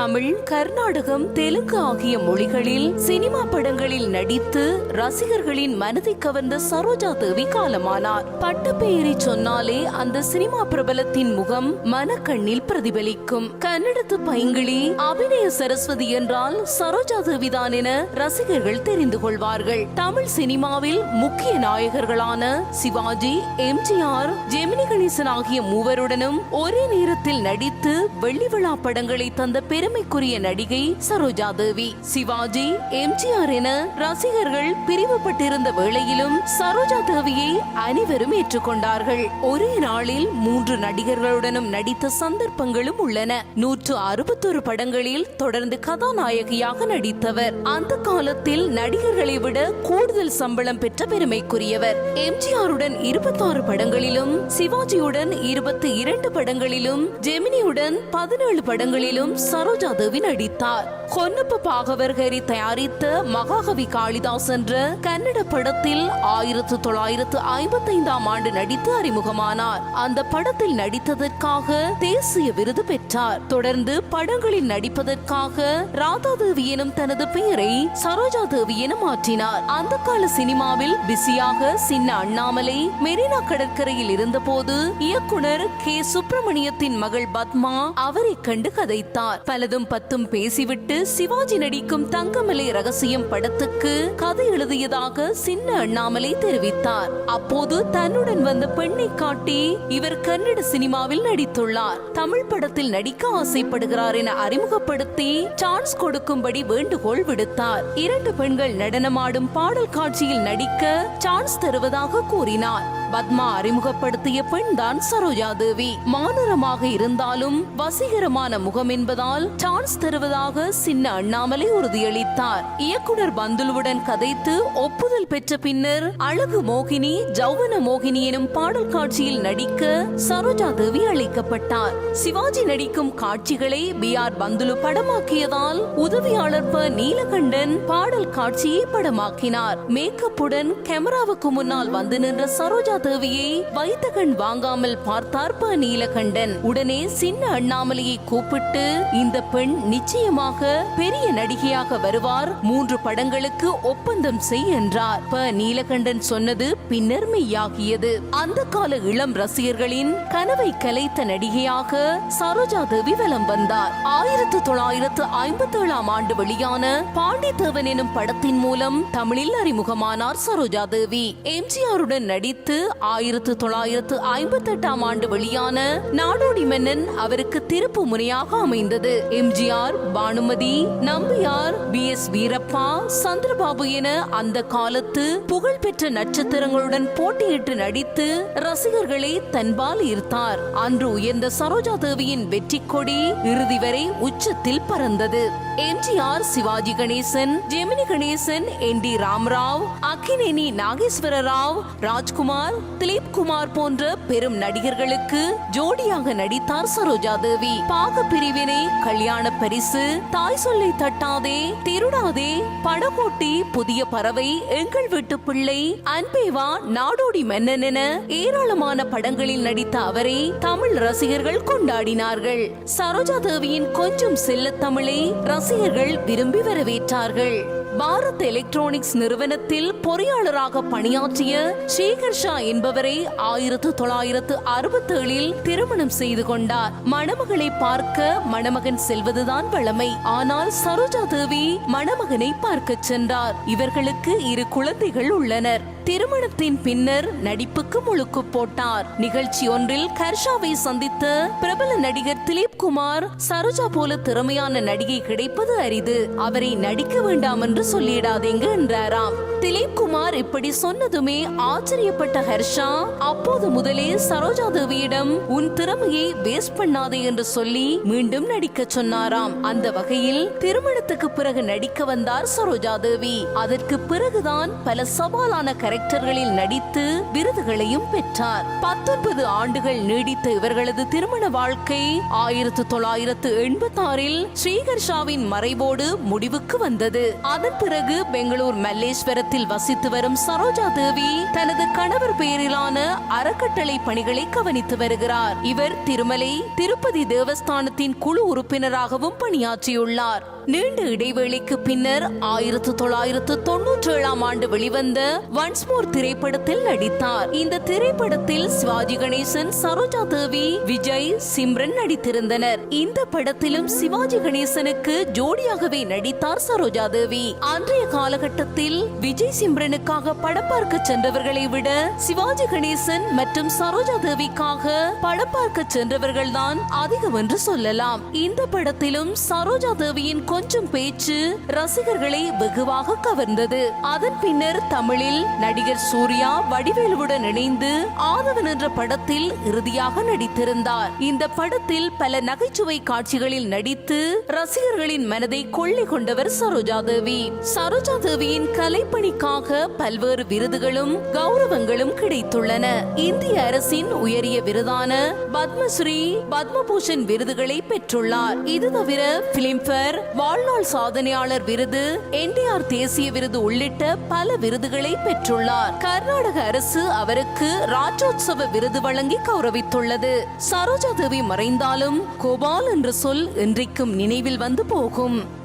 தமிழ் கர்நாடகம் தெலுங்கு ஆகிய மொழிகளில் சினிமா படங்களில் நடித்து ரசிகர்களின் மனதை கவர்ந்த சரோஜா தேவி காலமானார். பட்டப்பெயரை சொன்னாலே அந்த சினிமா பிரபலத்தின் முகம் மனக்கண்ணில் பிரதிபலிக்கும். கன்னடத்து பைங்கிளி அபிநய சரஸ்வதி என்றால் சரோஜா தேவிதான் என ரசிகர்கள் தெரிந்து கொள்வார்கள். தமிழ் சினிமாவில் முக்கிய நாயகர்களான சிவாஜி எம்ஜிஆர் ஜெமினி கணேசன் ஆகிய மூவருடனும் ஒரே நேரத்தில் நடித்து வெள்ளி விழா படங்களை தந்த பெருமைக்குரிய நடிகை சரோஜா தேவி சிவாஜி எம்ஜிஆர் என ரசிகர்கள் பிரிவுபட்டிருந்த வேளையிலும் சரோஜா தேவியை அனைவரும் ஏற்றுக்கொண்டார்கள். ஒரே நாளில் மூன்று நடிகர்களுடனும் நடித்த சந்தர்ப்பங்களும் உள்ளன. நூற்று அறுபத்தொரு படங்களில் தொடர்ந்து கதாநாயகியாக நடித்தவர். அந்த காலத்தில் நடிகர்களை விட கூடுதல் சம்பளம் பெற்ற பெருமைக்குரியவர். எம்ஜிஆருடன் இருபத்தாறு படங்களிலும் சிவாஜியுடன் இருபத்தி இரண்டு படங்களிலும் ஜெமினியுடன் பதினேழு படங்களிலும் சரோஜ் தேவி நடித்தார் கொன்னப்ப பாகவர்கரி தயாரித்த மகாகவி காளிதாஸ் என்ற கன்னட படத்தில் ஆயிரத்து தொள்ளாயிரத்து ஐம்பத்தைந்தாம் ஆண்டு நடித்து அறிமுகமானார். அந்த படத்தில் நடித்ததற்காக தேசிய விருது பெற்றார். தொடர்ந்து படங்களில் நடிப்பதற்காக ராதா தேவி எனும் தனது பெயரை சரோஜா தேவி என மாற்றினார். அந்த கால சினிமாவில் பிஸியாக சின்ன அண்ணாமலை மெரினா கடற்கரையில் இருந்தபோது இயக்குனர் கே. சுப்பிரமணியத்தின் மகள் பத்மா அவரை கண்டு கதைத்தார். பலதும் பத்தும் பேசிவிட்டு சிவாஜி நடிக்கும் தங்கமலை ரகசியம் படத்துக்கு கதை எழுதியதாக சின்ன அண்ணாமலை தெரிவித்தார். அப்போது தன்னுடன் வந்த பெண்ணை காட்டி இவர் கன்னட சினிமாவில் நடித்துள்ளார். தமிழ் படத்தில் நடிக்க ஆசைப்படுகிறார் என அறிமுகப்படுத்தி சான்ஸ் கொடுக்கும்படி வேண்டுகோள் விடுத்தார். இரண்டு பெண்கள் நடனமாடும் பாடல் காட்சியில் நடிக்க சான்ஸ் தருவதாக கூறினார். பத்மா அறிமுகப்படுத்திய பெண் தான் சரோஜா தேவி மானுரமாக இருந்தாலும் வசீகரமான முகம் என்பதால் சான்ஸ் தருவதாக சின்ன அண்ணாமலை உறுதியளித்தார். இயக்குனர் பந்துலுவுடன் கதைத்து ஒப்புதல் பெற்ற பின்னர் அழகு மோகினி ஜௌவன மோகினி எனும் பாடல் காட்சியில் நடிக்க சரோஜா தேவி அளிக்கப்பட்டார் சிவாஜி நடிக்கும் காட்சிகளை பி ஆர் பந்துலு படமாக்கியதால் உதவியாளர் ப நீலகண்டன் பாடல் காட்சியை படமாக்கினார். மேக்கப்புடன் கேமராவுக்கு முன்னால் வந்து நின்ற சரோஜா தேவியை வைத்த கண் வாங்காமல் பார்த்தார் ப நீலகண்டன். உடனே சின்ன அண்ணாமலையை கூப்பிட்டு இந்த பெண் நிச்சயமாக பெரிய நடிகையாக வருவார். மூன்று படங்களுக்கு ஒப்பந்தம் செய் என்றார். ப. நீலகண்டன் சொன்னது பின்னர் மெய்யாகியது அந்த கால இளம் ரசிகர்களின் கனவை கலைத்த நடிகையாக சரோஜா தேவி வலம் வந்தார். ஆயிரத்தி தொள்ளாயிரத்து ஐம்பத்தி ஏழாம் ஆண்டு வெளியான பாண்டித்தேவன் எனும் படத்தின் மூலம் தமிழில் அறிமுகமானார் சரோஜா தேவி. எம்ஜிஆருடன் நடித்து ஆயிரத்து தொள்ளாயிரத்து ஐம்பத்தி எட்டாம் ஆண்டு வெளியான நாடோடி மன்னன் அவருக்கு திருப்பு முனையாக அமைந்தது. MGR Bhanumathi Nambiar P. S. Veerappa Chandrababu என அந்த காலத்து புகழ்பெற்ற நட்சத்திரங்களுடன் போட்டியிட்டு நடித்து ரசிகர்களை தன்பால் ஈர்த்தார். அன்று உயர்ந்த சரோஜா தேவியின் வெற்றி கொடி இறுதி வரை உச்சத்தில் பறந்தது. MGR Sivaji Ganesan Gemini Ganesan N. T. Ramarao Akkineni Nageswara Rao Rajkumar Dilip Kumar போன்ற பெரும் நடிகர்களுக்கு ஜோடியாக நடித்தார் சரோஜா தேவி. பாக பிரிவினை கல்யாண பரிசு தாய் சொல்லை தட்டாதே திருடாதே படகோட்டி புதிய பறவை எங்கள் வீட்டு பிள்ளை அன்பேவா நாடோடி மன்னன் என ஏராளமான படங்களில் நடித்த அவரை தமிழ் ரசிகர்கள் கொண்டாடினார்கள். சரோஜா தேவியின் கொஞ்சம் செல்ல தமிழை ரசிகர்கள் விரும்பி வரவேற்றார்கள். பாரத் எலக்ட்ரானிக்ஸ் நிறுவனத்தில் பொறியாளராக பணியாற்றிய சேகர் ஷா என்பவரை ஆயிரத்து தொள்ளாயிரத்து அறுபத்தி ஏழில் திருமணம் செய்து கொண்டார். மணமகளை பார்க்க மணமகன் செல்வதுதான் வழமை ஆனால் சரோஜா தேவி மணமகனை பார்க்க சென்றார். இவர்களுக்கு இரு குழந்தைகள் உள்ளனர். திருமணத்தின் பின்னர் நடிப்புக்கு முழுக்கு போட்டார். நிகழ்ச்சி ஒன்றில் கர்ஷாவை சந்தித்த பிரபல நடிகர் திலீப் குமார் சரோஜா போல திறமையான நடிகை கிடைப்பது அரிது. அவரை நடிக்க வேண்டாம் என்று சொல்லிடாதீங்க என்றாராம். திலீப் குமார் இப்படி சொன்னதுமே ஆச்சரியப்பட்ட ஹர்ஷா அப்போது முதலே சரோஜா தேவியிடம் உன் திறமையை வேஸ்ட் பண்ணாதே என்று சொல்லி மீண்டும் நடிக்க சொன்னாராம். அந்த வகையில் திருமணத்துக்கு பிறகு நடிக்க வந்தார் சரோஜா தேவி. அதற்கு பிறகுதான் பல சவாலான கரை கேரக்டர்களில் நடித்து விருதுகளையும் பெற்றார். பத்தொன்பது ஆண்டுகள் நீடித்த இவர்களது திருமண வாழ்க்கை ஆயிரத்து தொள்ளாயிரத்து எண்பத்தி ஆறில் ஸ்ரீகர்ஷாவின் மறைவோடு முடிவுக்கு வந்தது. அதன் பிறகு பெங்களூர் மல்லேஸ்வரத்தில் வசித்து வரும் சரோஜா தேவி தனது கணவர் பெயரிலான அறக்கட்டளை பணிகளை கவனித்து வருகிறார். இவர் திருமலை திருப்பதி தேவஸ்தானத்தின் குழு உறுப்பினராகவும் பணியாற்றியுள்ளார். நீண்ட இடைவேளைக்கு பின்னர் ஆயிரத்து தொள்ளாயிரத்து தொன்னூற்றி ஏழாம் ஆண்டு வெளிவந்த ஒன்ஸ் மோர் திரைப்படத்தில் நடித்தார். இந்த திரைப்படத்தில் சிவாஜி கணேசன் சரோஜா தேவி விஜய் சிம்ரன் நடித்திருந்தனர். இந்த படத்திலும் சிவாஜி கணேசனுக்கு ஜோடியாகவே நடித்தார் சரோஜா தேவி. அன்றைய காலகட்டத்தில் விஜய் சிம்ரனுக்காக படம் பார்க்க சென்றவர்களை விட சிவாஜி கணேசன் மற்றும் சரோஜா தேவிக்காக படம் பார்க்க சென்றவர்கள்தான் அதிகம் என்று சொல்லலாம். இந்த படத்திலும் சரோஜா தேவியின் கொஞ்சம் பேச்சு ரசிகர்களை வெகுவாக கவர்ந்தது. அதன் பின்னர் தமிழில் நடிகர் சூர்யா வடிவேலுவுடன் இணைந்து ஆதவன் என்ற படத்தில் இறுதியாக நடித்திருந்தார். இந்த படத்தில் பல நகைச்சுவை காட்சிகளில் நடித்து ரசிகர்களின் மனதை கொள்ளை கொண்டவர் சரோஜா தேவி. சரோஜா தேவியின் கலைப்பணிக்காக பல்வேறு விருதுகளும் கௌரவங்களும் கிடைத்துள்ளன. இந்திய அரசின் உயரிய விருதான பத்மஸ்ரீ பத்மபூஷன் விருதுகளை பெற்றுள்ளார். இது தவிர பிலிம்பேர் வாழ்நாள் சாதனையாளர் விருது என்டிஆர் தேசிய விருது உள்ளிட்ட பல விருதுகளை பெற்றுள்ளார். கர்நாடக அரசு அவருக்கு ராஜோத்சவ விருது வழங்கி கௌரவித்துள்ளது. சரோஜா தேவி மறைந்தாலும் கோபால் என்ற சொல் இன்றைக்கும் நினைவில் வந்து போகும்.